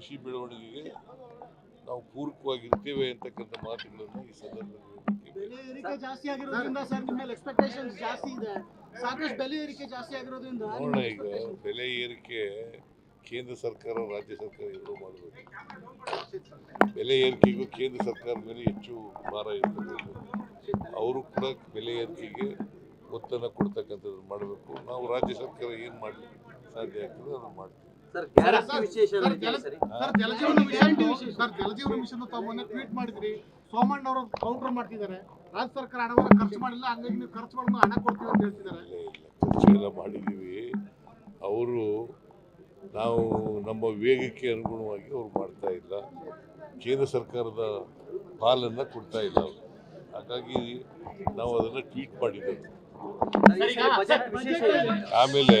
ಕೃಷಿ ಬೆಳವಣಿಗೆಗೆ ನಾವು ಪೂರಕವಾಗಿರ್ತೇವೆ ಅಂತಕ್ಕಂಥ ಮಾತುಗಳನ್ನು ಈ ಸಂದರ್ಭದಲ್ಲಿ ಬೆಲೆ ಏರಿಕೆ ಜಾಸ್ತಿ ಆಗಿರೋದ್ರಿಂದ ಸರ್ ನಿಮ್ಮ ಮೇಲೆ ಎಕ್ಸ್ಪೆಕ್ಟೇಷನ್ಸ್ ಜಾಸ್ತಿ ಇದೆ. ಸಾಕಷ್ಟು ಬೆಲೆ ಏರಿಕೆ ಜಾಸ್ತಿ ಆಗಿರೋದ್ರಿಂದ ನೋಡೋಣ ಈಗ ಬೆಲೆ ಏರಿಕೆ ಕೇಂದ್ರ ಸರ್ಕಾರ ರಾಜ್ಯ ಸರ್ಕಾರ ಎರಡೂ ಮಾಡಬೇಕು. ಬೆಲೆ ಏರಿಕೆಗೂ ಕೇಂದ್ರ ಸರ್ಕಾರ ಮೇಲೆ ಹೆಚ್ಚು ಭಾರ ಇರ್ತದೆ. ಅವರು ಕೂಡ ಬೆಲೆ ಏರಿಕೆಗೆ ಒತ್ತನ್ನು ಕೊಡ್ತಕ್ಕಂಥದ್ದು ಮಾಡಬೇಕು. ನಾವು ರಾಜ್ಯ ಸರ್ಕಾರ ಏನು ಮಾಡಲಿಕ್ಕೆ ಸಾಧ್ಯ ಆಗ್ತದೆ ಅದನ್ನು ಮಾಡ್ತೀವಿ. Jaljeevan mission sir Jaljeevan mission ತಾವು ಮೊನ್ನೆ ಟ್ವೀಟ್ ಮಾಡಿದ್ರಿ. ಸೋಮಣ್ಣ ಅವರು ಕೌಂಟರ್ ಮಾಡ್ತಿದ್ದಾರೆ. ರಾಜ್ಯ ಸರ್ಕಾರ ಹಣವನ್ನು ಖರ್ಚು ಮಾಡಿಲ್ಲ ಹಂಗಾಗಿ ನೀವು ಖರ್ಚು ಮಾಡಿದ ಹಣ ಕೊಡ್ತೀವಿ ಅಂತ ಹೇಳ್ತಿದ್ದಾರೆ. ಎಲ್ಲ ಮಾಡಿದ್ದೀವಿ. ಅವರು ನಾವು ನಮ್ಮ ವೇಗಕ್ಕೆ ಅನುಗುಣವಾಗಿ ಅವ್ರು ಮಾಡ್ತಾ ಇಲ್ಲ. ಕೇಂದ್ರ ಸರ್ಕಾರದ ಪಾಲನ್ನು ಕೊಡ್ತಾ ಇಲ್ಲ ಅವರು. ಹಾಗಾಗಿ ನಾವು ಅದನ್ನು ಟ್ವೀಟ್ ಮಾಡಿದ್ದೇವೆ. ಆಮೇಲೆ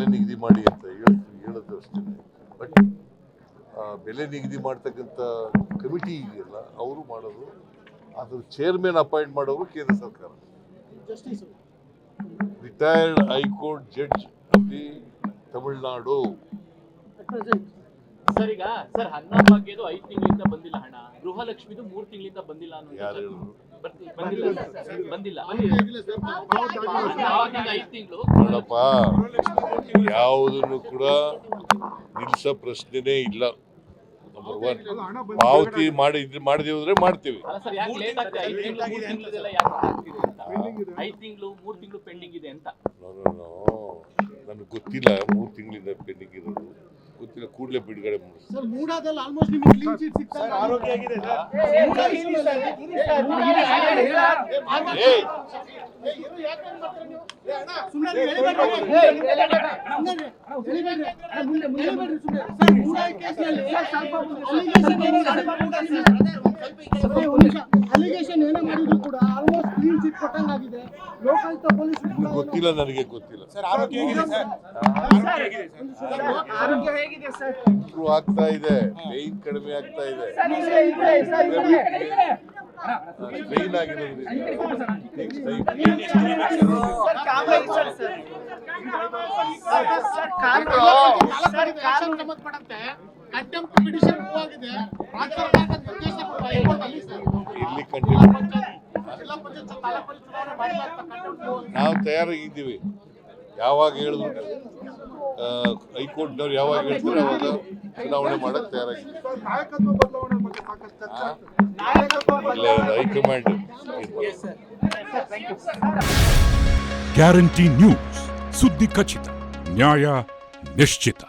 ಬೆಲೆ ನಿಗದಿ ಮಾಡಿ ಅಂತ ಹೇಳ್ತೀವಿ ಹೇಳೋದು ಅಷ್ಟೇ. ಬಟ್ ಬೆಲೆ ನಿಗದಿ ಮಾಡ್ತಕ್ಕಂಥ ಕಮಿಟಿ ಇದೆಯಲ್ಲ ಅವರು ಮಾಡೋದು. ಅದ್ರ ಚೇರ್ಮನ್ ಅಪಾಯಿಂಟ್ ಮಾಡೋರು ಕೇಂದ್ರ ಸರ್ಕಾರ. Retired high court judge of the Tamil Nadu present sir ಈಗ ಸರ್ ಅನ್ನ ಭಾಗ್ಯದು ಐದ್ ತಿಂಗಳಿಂದ ಬಂದಿಲ್ಲ ಹಣ ಗೃಹಲಕ್ಷ್ಮಿದು ಮೂರ್ ತಿಂಗಳಿಂದ ಬಂದಿಲ್ಲ ಅನ್ನೋ ಬಂದಿಲ್ಲ ಬಂದಿಲ್ಲ ಐದ್ ತಿಂಗಳು. ನೋಡಪ್ಪ ಯಾವುದನ್ನು ಕೂಡ ನಿಲ್ಸೋ ಪ್ರಶ್ನೆನೇ ಇಲ್ಲ. ನಂಬರ್ ಒನ್ ಪಾವತಿ ಮಾಡಿ ಮಾಡದೆ ಹೋದ್ರೆ ಮಾಡ್ತೀವಿ. ನನಗೆ ಗೊತ್ತಿಲ್ಲ ಮೂರು ತಿಂಗಳಿಂದ ಪೆಂಡಿಂಗ್ ಇರೋದು. ಗೊತ್ತಿಲ್ಲ ಕೂಡಲೇ ಬಿಡುಗಡೆ ಮಾಡಿ ಗೊತ್ತಿಲ್ಲ ನನಗೆ ಗೊತ್ತಿಲ್ಲ. ಆರೋಗ್ಯ ಹೇಗಿದೆ ಸರ್? ಇಂಪ್ರೂವ್ ಆಗ್ತಾ ಇದೆ ಪೇಯ್ನ್ ಕಡಿಮೆ ಆಗ್ತಾ ಇದೆ. ಅಲ್ಲಿ ಸರ್ ಇಲ್ಲಿ. ಕಂಟಿನ್ಯೂ ನಾವು ತಯಾರಾಗಿದ್ದೀವಿ. ಯಾವಾಗ ಹೇಳಿದ್ರು ಹೈಕೋರ್ಟ್ನವ್ರು ಯಾವಾಗ ಹೇಳ್ತಾರೆ ಅವಾಗ ಚುನಾವಣೆ ಮಾಡಕ್ ತಯಾರಾಗಿದ್ದೀವಿ. ಇದು ಹೈಕಮಾಂಡ್ ಗ್ಯಾರಂಟಿ ನ್ಯೂಸ್ ಸುದ್ದಿ ಖಚಿತ ನ್ಯಾಯ ನಿಶ್ಚಿತ.